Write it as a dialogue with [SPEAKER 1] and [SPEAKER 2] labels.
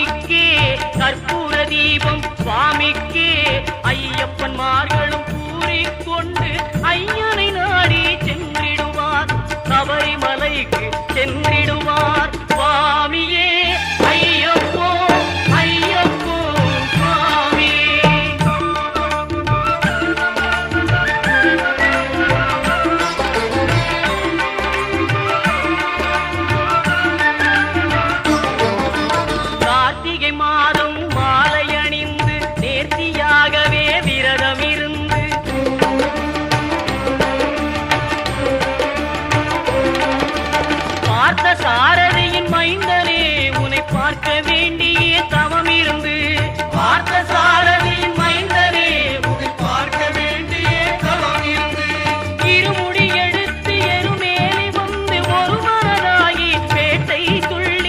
[SPEAKER 1] சுவாமிக்கே கற்பூர தீபம் சுவாமிக்கே ஐயப்பன் மார்களும் கூறிக்கொண்டு ஐயனை நாடி சென்றிடுவார். சபரிமலைக்கு சென்றிடுவார். பார்த்த சாரதியின் மைந்தனே உன்னை பார்க்க வேண்டிய தவம்